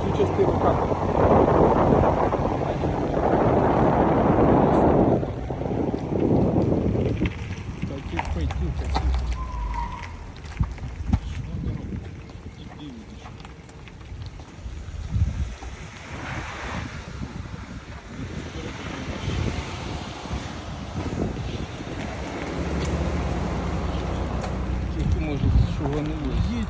Сучасти руками. Його не є.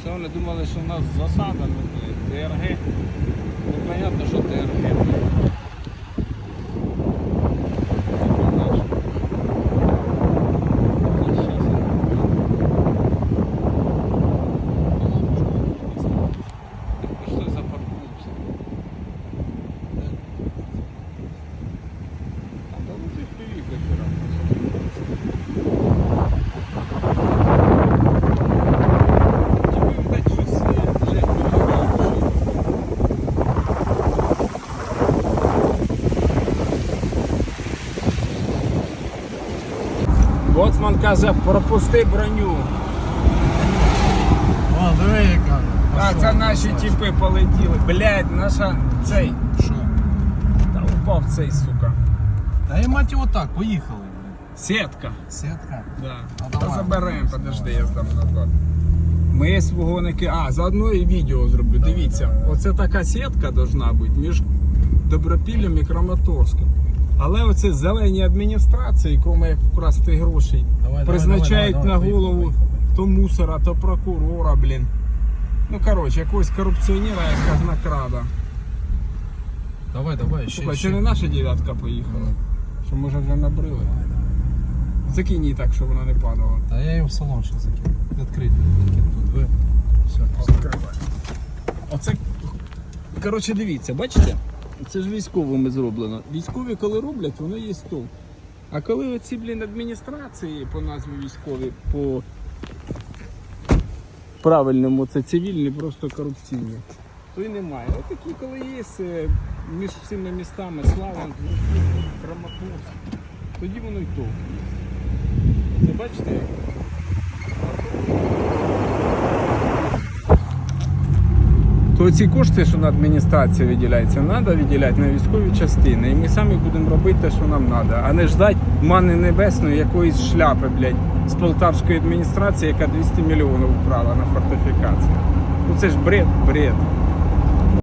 Все вони думали, що в нас засада ну, ТРГ? Ну, що ТРГ. Боцман каже, пропусти броню. О, диви яка. А, це наші тіпи полетіли. Блядь, наша цей. Що? Та упав цей, сука. Та я мать його так, поїхали. блін. Сітка. Сітка. Да. А Та давай. заберемо, подожди, я здам назад. Ми свогоники. А, заодно і відео зроблю. Дивіться, оце така сітка должна бути між Добропіллям і Краматорськом. Але оце зелені адміністрації, кому як вкрасти грошей, Давай, призначають давай, давай, на давай, голову поїхали, поїхали. то мусора, то прокурора, блін. Ну, коротше, якогось корупціонера, яка накрада. Давай, давай, ще. Слухай, ще. це не наша дев'ятка поїхала. Що може вже набрили. Давай, давай. Закинь її так, щоб вона не падала. Та я її в салон ще закину. Відкрити. Тут, ви. Все. Оце, коротше, дивіться, бачите? Це ж військовими зроблено. Військові, коли роблять, воно є стол. А коли оці, блін, адміністрації по назві військові, по правильному, це цивільні, просто корупційні, то і немає. От такі, коли є е, між цими містами Славянськ, Краматорськ, тоді воно й то. Це бачите? Як? То ці кошти, що на адміністрацію виділяється, треба виділяти на військові частини. І ми самі будемо робити те, що нам треба, а не ждати мани небесної якоїсь шляпи, блядь, з полтавської адміністрації, яка 200 мільйонів вкрала на фортифікацію. Ну це ж бред, бред.